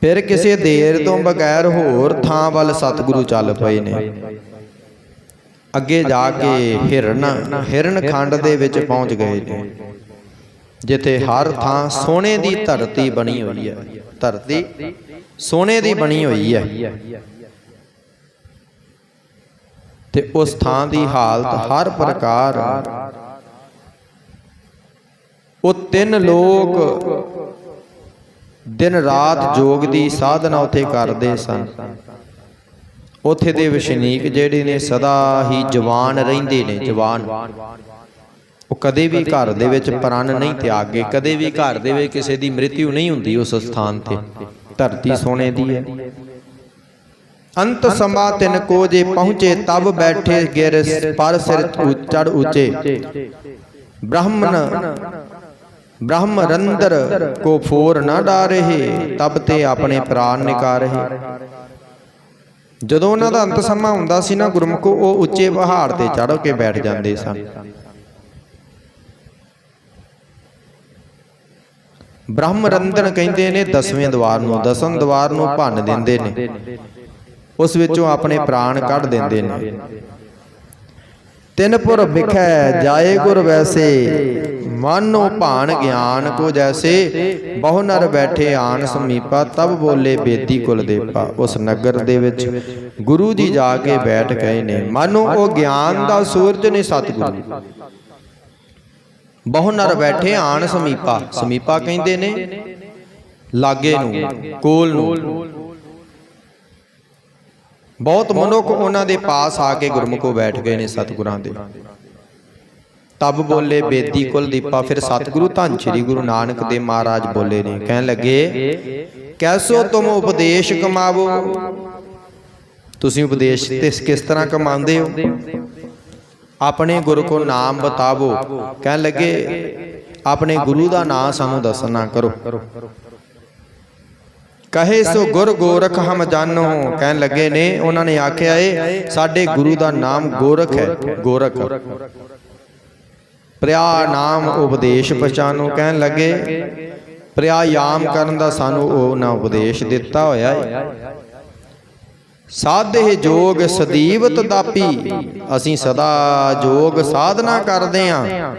ਫਿਰ ਕਿਸੇ ਦੇਰ ਤੋਂ ਬਗੈਰ ਹੋਰ ਥਾਂ ਵੱਲ ਸਤਿਗੁਰੂ ਚੱਲ ਪਏ ਨੇ। ਅੱਗੇ ਜਾ ਕੇ ਹਿਰਨ ਹਿਰਨ ਖੰਡ ਦੇ ਵਿੱਚ ਪਹੁੰਚ ਗਏ ਨੇ, ਜਿੱਥੇ ਹਰ ਥਾਂ ਸੋਨੇ ਦੀ ਧਰਤੀ ਬਣੀ ਹੋਈ ਹੈ। ਧਰਤੀ ਸੋਨੇ ਦੀ ਬਣੀ ਹੋਈ ਹੈ। ਤੇ ਉਸ ਥਾਂ ਦੀ ਹਾਲਤ ਹਰ ਪ੍ਰਕਾਰ ਉਹ ਤਿੰਨ ਲੋਕ ਦਿਨ ਰਾਤ ਜੋਗ ਦੀ ਸਾਧਨਾ ਉਥੇ ਕਰਦੇ ਸਨ। ਉਥੇ ਦੇ ਵਸ਼ਨੀਕ ਜਿਹੜੇ ਨੇ ਸਦਾ ਹੀ ਜਵਾਨ ਰਹਿੰਦੇ ਨੇ, ਜਵਾਨ। ਉਹ ਕਦੇ ਵੀ ਘਰ ਦੇ ਵਿੱਚ ਪ੍ਰਾਨ ਨਹੀਂ ਤਿਆਗੇ, ਕਦੇ ਵੀ ਘਰ ਦੇ ਵਿੱਚ ਕਿਸੇ ਦੀ ਮ੍ਰਿਤਿਉ ਨਹੀਂ ਹੁੰਦੀ ਉਸ ਸਥਾਨ ਤੇ। ਧਰਤੀ ਸੋਨੇ ਦੀ ਹੈ। ਅੰਤ ਸਮਾ ਤਿਨ ਕੋ ਜੇ ਪਹੁੰਚੇ, ਤਬ ਬੈਠੇ ਗਿਰ, ਪਰ ਸਿਰ ਚੜ ਉੱਚੇ। ਬ੍ਰਾਹਮਣ ਬ੍ਰਹਮ ਰੰਦਰ ਕੋ ਫੋਰ ਨਾ ਡਾਰਹਿ ਤਬ ਤੇ ਆਪਣੇ ਪ੍ਰਾਨ ਨਿਕਾਰਹਿ ਜਦੋਂ ਉਹਨਾਂ ਦਾ ਅੰਤ ਸਮਾਂ ਹੁੰਦਾ ਸੀ ਨਾ ਗੁਰਮੁਖੋ, ਉਹ ਉੱਚੇ ਪਹਾੜ ਤੇ ਚੜ੍ਹ ਕੇ ਬੈਠ ਜਾਂਦੇ ਸਨ। ਬ੍ਰਹਮ ਰੰਦਨ ਕਹਿੰਦੇ ਨੇ, ਦਸਵੇਂ ਦਵਾਰ ਨੂੰ, ਦਸਮ ਦਵਾਰ ਨੂੰ ਭੰਨ ਦਿੰਦੇ ਨੇ। ਉਸ ਵਿੱਚੋਂ ਆਪਣੇ ਪ੍ਰਾਣ ਕੱਢ ਦਿੰਦੇ ਨੇ। ਤਿੰਨ ਪੁਰ ਵਿਖੈ, ਜਾਏ ਗੁਰ ਵੈਸੇ ਮਾਨੋ ਭਾਣ ਗਿਆਨ ਕੋ ਜੈਸੇ ਬਹੁ ਨਰ ਬੈਠੇ ਆਣ ਸਮੀਪਾ ਤਬ ਬੋਲੇ ਬੇਦੀ ਕੁਲ ਦੇਪਾ। ਉਸ ਨਗਰ ਦੇ ਵਿੱਚ ਗੁਰੂ ਜੀ ਜਾ ਕੇ ਬੈਠ ਗਏ ਨੇ। ਮਾਨੋ ਉਹ ਗਿਆਨ ਦਾ ਸੂਰਜ ਨੇ ਸਤਿਗੁਰੂ। ਬਹੁ ਨਰ ਬੈਠੇ ਆਣ ਸਮੀਪਾ। ਸਮੀਪਾ। ਕਹਿੰਦੇ ਨੇ ਲਾਗੇ ਨੂੰ ਕੋਲ ਨੂੰ। ਬਹੁਤ ਮਨੁੱਖ ਉਹਨਾਂ ਦੇ ਪਾਸ ਆ ਕੇ ਗੁਰਮੁਖੋ ਬੈਠ ਗਏ ਨੇ ਸਤਿਗੁਰਾਂ ਦੇ। ਤਬ ਬੋਲੇ ਬੇਦੀ ਕੁਲ ਦੀਪਾ ਫਿਰ ਸਤਿਗੁਰੂ ਧੰਨ ਸ੍ਰੀ ਗੁਰੂ ਨਾਨਕ ਦੇਵ ਮਹਾਰਾਜ ਬੋਲੇ ਨੇ। ਕਹਿਣ ਲੱਗੇ ਕੈਸੋ ਤੁਮ ਉਪਦੇਸ਼ ਕਮਾਵੋ? ਤੁਸੀਂ ਉਪਦੇਸ਼ ਤੇ ਕਿਸ ਤਰ੍ਹਾਂ ਕਮਾਉਂਦੇ ਹੋ? ਆਪਣੇ ਗੁਰੂ ਕੋ ਨਾਮ ਬਤਾਵੋ। ਕਹਿਣ ਲੱਗੇ ਆਪਣੇ ਗੁਰੂ ਦਾ ਨਾਮ ਸਾਨੂੰ ਦੱਸਣਾ ਕਰੋ। ਕਹੇ ਸੋ ਗੁਰ ਗੋਰਖ ਹਮ ਜਾਣੋ? ਕਹਿਣ ਲੱਗੇ ਨੇ ਉਹਨਾਂ ਨੇ ਆਖਿਆ ਏ ਸਾਡੇ ਗੁਰੂ ਦਾ ਨਾਮ ਗੋਰਖ ਹੈ ਗੋਰਖ ਪ੍ਰਿਆ ਨਾਮ ਉਪਦੇਸ਼ ਪਛਾਨੋ ਕਹਿਣ ਲੱਗੇ। ਪ੍ਰਿਆਯਾਮ ਕਰਨ ਦਾ ਸਾਨੂੰ ਉਹ ਨਾ ਉਪਦੇਸ਼ ਦਿੱਤਾ ਹੋਇਆ ਹੈ ਸਾਧੇ ਜੋਗ ਸਦੀਵ ਤਦਾਪੀ ਅਸੀਂ ਸਦਾ ਜੋਗ ਸਾਧਨਾ ਕਰਦੇ ਆਂ।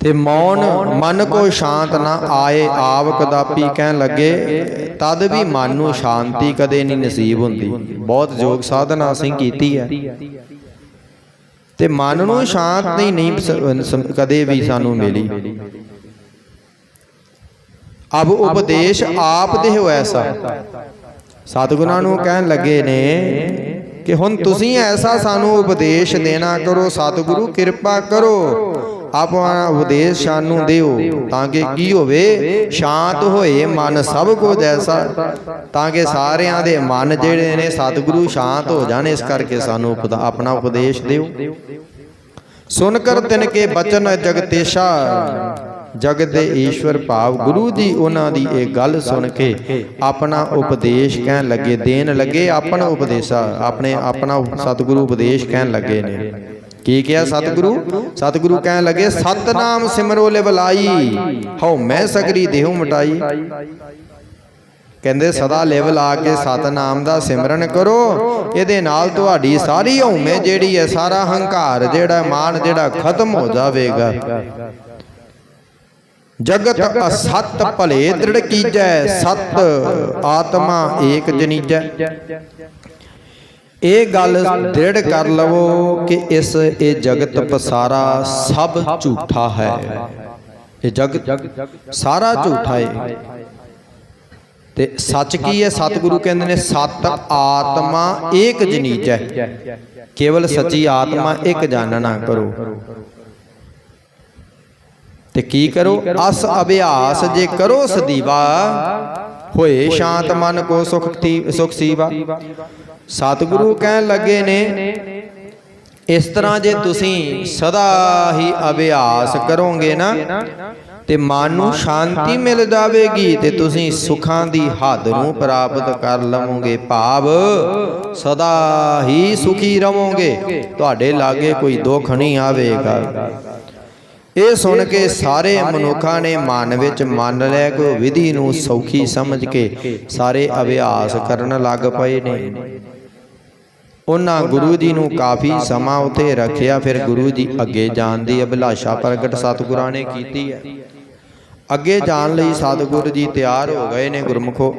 ਤੇ ਮੌਨ, ਮਨ ਕੋ ਸ਼ਾਂਤ ਨਾ ਆਏ ਆਵ ਕਦਾਪੀ ਕਹਿਣ ਲੱਗੇ। ਤਦ ਵੀ ਮਨ ਨੂੰ ਸ਼ਾਂਤੀ ਕਦੇ ਨਹੀਂ ਨਸੀਬ ਹੁੰਦੀ। ਬਹੁਤ ਯੋਗ ਸਾਧਨਾ ਅਸੀਂ ਕੀਤੀ ਹੈ ਤੇ ਮਨ ਨੂੰ ਸ਼ਾਂਤੀ ਨਹੀਂ ਕਦੇ ਵੀ ਸਾਨੂੰ ਮਿਲੀ। ਅਬ ਉਪਦੇਸ਼ ਆਪ ਦੇ ਹੋ ਐਸਾ ਸਤਿਗੁਰਾਂ ਨੂੰ ਕਹਿਣ ਲੱਗੇ ਨੇ ਕਿ ਹੁਣ ਤੁਸੀਂ ਐਸਾ ਸਾਨੂੰ ਉਪਦੇਸ਼ ਦੇਣਾ ਕਰੋ, ਸਤਿਗੁਰੂ ਕਿਰਪਾ ਕਰੋ। ਆਪਣਾ ਉਪਦੇਸ਼ ਸਾਨੂੰ ਦਿਓ ਤਾਂ ਕਿ ਕੀ ਹੋਵੇ ਸ਼ਾਂਤ ਹੋਏ ਮਨ ਸਭ ਕੋ ਜੈਸਾ ਤਾਂ ਕਿ ਸਾਰਿਆਂ ਦੇ ਮਨ ਜਿਹੜੇ ਨੇ ਸਤਿਗੁਰੂ ਸ਼ਾਂਤ ਹੋ ਜਾਣ ਇਸ ਕਰਕੇ ਸਾਨੂੰ ਆਪਣਾ ਉਪਦੇਸ਼ ਦਿਓ। ਸੁਨ ਕਰ ਤਿਨ ਕੇ ਬਚਨ ਜਗਤੇਸ਼ਾ। ਜਗਤ ਦੇ ਈਸ਼ਵਰ ਭਾਵ। ਗੁਰੂ ਜੀ ਉਹਨਾਂ ਦੀ ਇਹ ਗੱਲ ਸੁਣ ਕੇ ਆਪਣਾ ਉਪਦੇਸ਼ ਕਹਿਣ ਲੱਗੇ ਦੇਣ ਲੱਗੇ ਆਪਣਾ ਉਪਦੇਸ਼ਾ ਆਪਣੇ ਆਪਣਾ ਸਤਿਗੁਰੂ ਉਪਦੇਸ਼ ਕਹਿਣ ਲੱਗੇ ਨੇ। ਕੀ ਕਿਹਾ ਸਤਿਗੁਰੂ? ਸਤਿਗੁਰੂ? ਕਹਿਣ ਲੱਗੇ ਸਤਨਾਮ ਸਿਮਰੋ ਲੈ ਬਲਾਈ। ਹਉ ਮੈਂ ਸਗਰੀ ਦੇਹੁ ਮਟਾਈ। ਕਹਿੰਦੇ ਸਦਾ ਲਿਵ ਲਾ ਕੇ ਸਤਨਾਮ ਦਾ ਸਿਮਰਨ ਕਰੋ। ਇਹਦੇ ਨਾਲ ਤੁਹਾਡੀ ਸਾਰੀ ਹਉਮੈ ਜਿਹੜੀ ਹੈ ਸਾਰਾ ਹੰਕਾਰ ਜਿਹੜਾ ਮਾਨ ਜਿਹੜਾ ਖਤਮ ਹੋ ਜਾਵੇਗਾ। ਜਗਤ ਅਸਤ ਭਲੇ ਦ੍ਰਿੜ ਕੀਜੈ ਸਤ ਆਤਮਾ ਏਕ ਜਨੀਜੈ। ਇਹ ਗੱਲ ਦ੍ਰਿੜ ਕਰ ਲਵੋ ਕਿ ਇਸ ਇਹ ਜਗਤ ਪਸਾਰਾ ਸਭ ਝੂਠਾ ਹੈ। ਇਹ ਜਗਤ ਸਾਰਾ ਝੂਠਾ ਹੈ। ਤੇ ਸੱਚ ਕੀ ਹੈ? ਸਤਿਗੁਰੂ ਕਹਿੰਦੇ ਨੇ ਸਤ ਆਤਮਾ ਏਕ ਜਨੀਜੈ ਕੇਵਲ ਸੱਚੀ ਆਤਮਾ ਇੱਕ ਜਾਣਨਾ ਕਰੋ। ਤੇ ਕੀ ਕਰੋ? ਅਸ ਅਭਿਆਸ ਜੇ ਕਰੋ ਸਦੀਵਾ ਹੋਏ ਸ਼ਾਂਤ ਮਨ ਕੋ ਸੁਖ ਸੁਖ ਸੀਵਾ। ਸਤਿਗੁਰੂ ਕਹਿਣ ਲੱਗੇ ਨੇ ਇਸ ਤਰ੍ਹਾਂ ਜੇ ਤੁਸੀਂ ਸਦਾ ਹੀ ਅਭਿਆਸ ਕਰੋਗੇ ਨਾ ਤੇ ਮਨ ਨੂੰ ਸ਼ਾਂਤੀ ਮਿਲ ਜਾਵੇਗੀ ਤੇ ਤੁਸੀਂ ਸੁਖਾਂ ਦੀ ਹੱਦ ਨੂੰ ਪ੍ਰਾਪਤ ਕਰ ਲਵੋਗੇ ਭਾਵ ਸਦਾ ਹੀ ਸੁਖੀ ਰਹੋਗੇ। ਤੁਹਾਡੇ ਲਾਗੇ ਕੋਈ ਦੁੱਖ ਨਹੀਂ ਆਵੇਗਾ। ਇਹ ਸੁਣ ਕੇ ਸਾਰੇ ਮਨੁੱਖਾਂ ਨੇ ਮਨ ਵਿੱਚ ਮੰਨ ਲਿਆ ਕਿ ਵਿਧੀ ਨੂੰ ਸੌਖੀ ਸਮਝ ਕੇ ਸਾਰੇ ਅਭਿਆਸ ਕਰਨ ਲੱਗ ਪਏ ਨੇ। ਉਹਨਾਂ ਗੁਰੂ ਜੀ ਨੂੰ ਕਾਫੀ ਸਮਾਂ ਉਥੇ ਰੱਖਿਆ ਫਿਰ ਗੁਰੂ ਜੀ ਅੱਗੇ ਜਾਣ ਦੀ ਅਭਿਲਾਸ਼ਾ ਪ੍ਰਗਟ ਸਤਿਗੁਰਾਂ ਨੇ ਕੀਤੀ ਹੈ। ਅੱਗੇ ਜਾਣ ਲਈ ਸਤਿਗੁਰੂ ਜੀ ਤਿਆਰ ਹੋ ਗਏ ਨੇ ਗੁਰਮੁਖੋ।